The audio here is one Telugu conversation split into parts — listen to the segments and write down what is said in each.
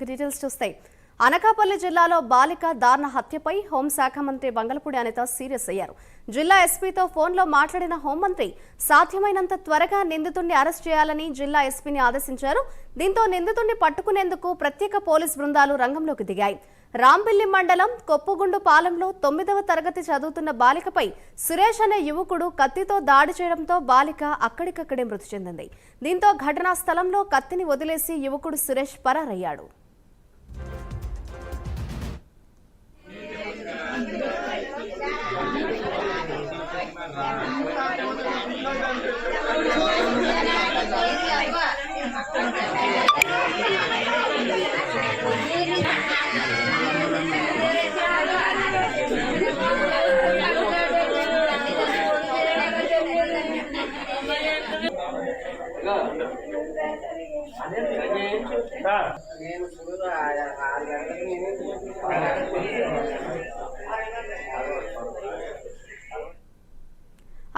డీటెయిల్స్ చూస్తే అనకాపల్లి జిల్లాలో బాలిక దారుణ హత్యపై హోంశాఖ మంత్రి బంగళపూడి అనిత సీరియస్ అయ్యారు. జిల్లా ఎస్పీతో ఫోన్లో మాట్లాడిన హోంమంత్రి సాధ్యమైనంత త్వరగా నిందితుడిని అరెస్ట్ చేయాలని జిల్లా ఎస్పీని ఆదేశించారు. దీంతో నిందితుడిని పట్టుకునేందుకు ప్రత్యేక పోలీస్ బృందాలు రంగంలోకి దిగాయి. రాంబిల్లి మండలం కొప్పుగుండు పాలెంలో తొమ్మిదవ తరగతి చదువుతున్న బాలికపై సురేష్ అనే యువకుడు కత్తితో దాడి చేయడంతో బాలిక అక్కడికక్కడే మృతి చెందింది. దీంతో ఘటనా స్థలంలో కత్తిని వదిలేసి యువకుడు సురేష్ పరారయ్యాడు. నేను చూడు ఆ- ఆరు గంటలకు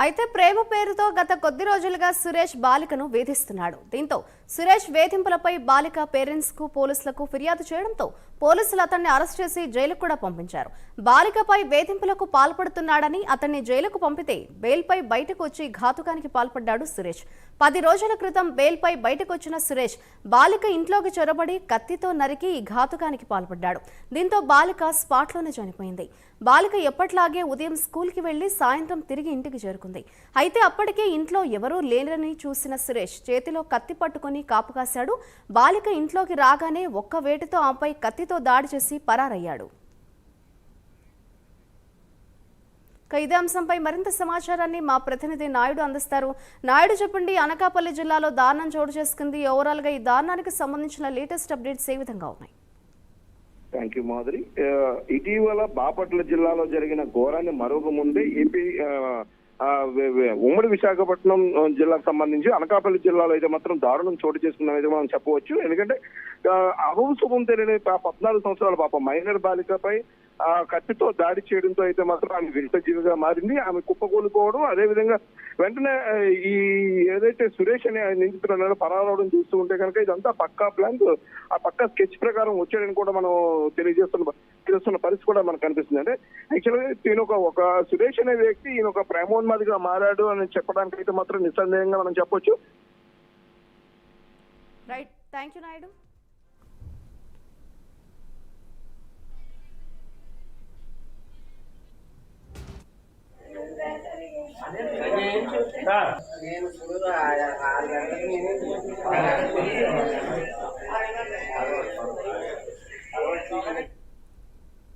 అయితే ప్రేమ పేరుతో గత కొద్ది రోజులుగా సురేష్ బాలికను వేధిస్తున్నాడు. దీంతో సురేష్ వేధింపులపై బాలిక పేరెంట్స్కు పోలీసులకు ఫిర్యాదు చేయడంతో పోలీసులు అతన్ని అరెస్ట్ చేసి జైలుకు కూడా పంపించారు. బాలికపై వేధింపులకు పాల్పడుతున్నాడని అతన్ని జైలుకు పంపితే బెయిల్పై బయటకు వచ్చి ఘాతుకానికి పాల్పడ్డాడు సురేష్. పది రోజుల క్రితం బెయిల్పై బయటకు వచ్చిన సురేష్ బాలిక ఇంట్లోకి చొరబడి కత్తితో నరికి ఈ ఘాతుకానికి పాల్పడ్డాడు. దీంతో బాలిక స్పాట్లోనే చనిపోయింది. బాలిక ఎప్పట్లాగే ఉదయం స్కూల్కి వెళ్ళి సాయంత్రం తిరిగి ఇంటికి చేరుకుంది. అయితే అప్పటికే ఇంట్లో ఎవరూ లేరని చూసిన సురేష్ చేతిలో కత్తి పట్టుకుని కాపు కాశాడు. బాలిక ఇంట్లోకి రాగానే ఒక్క వేటితో ఆపై కత్తితో దాడి చేసి పరారయ్యాడు. ఇదే అంశంపై మరింత సమాచారాన్ని మా ప్రతినిధి నాయుడు అందిస్తారు. నాయుడు చెప్పండి అనకాపల్లి జిల్లాలో దారుణం చోటు చేసుకుంది. ఓవరాల్గా ఈ దారుణానికి సంబంధించిన లేటెస్ట్ అప్డేట్స్ ఏ విధంగా ఉన్నాయి? Thank you Madhuri. ఇటీవల బాపట్ల జిల్లాలో జరిగిన ఘోరాన్ని మరొక ముందే ఏపీ ఉమ్మడి విశాఖపట్నం జిల్లాకు సంబంధించి అనకాపల్లి జిల్లాలో అయితే మాత్రం దారుణం చోటు చేసుకుందని మనం చెప్పవచ్చు. ఎందుకంటే అహం శుభం తెలియని పద్నాలుగు సంవత్సరాల పాప మైనర్ బాలికపై ఆ కత్తితో దాడి చేయడంతో అయితే మాత్రం ఆమె వింతజీవిగా మారింది. ఆమె కుప్పకూలిపోవడం అదే విధంగా వెంటనే ఈ ఏదైతే సురేష్ అనే నిందితుడు పరారవడం చూస్తూ ఉంటే కనుక ఇదంతా పక్కా ప్లాన్. ఆ పక్కా స్కెచ్ ప్రకారం వచ్చాడని కూడా మనం తెలియజేస్తున్నాం. తెలుస్తున్న పరిస్థితి కూడా మనకు కనిపిస్తుంది అంటే యాక్చువల్గా ఈయన ఒక ఒక సురేష్ అనే వ్యక్తి ఈయన ఒక ప్రేమోన్మాదిగా మారాడు అని చెప్పడానికి అయితే మాత్రం నిస్సందేహంగా మనం చెప్పొచ్చు రైట్ థ్యాంక్ యూ నాయుడు నేను చూడు ఆ- ఆరు గంటలకు నేను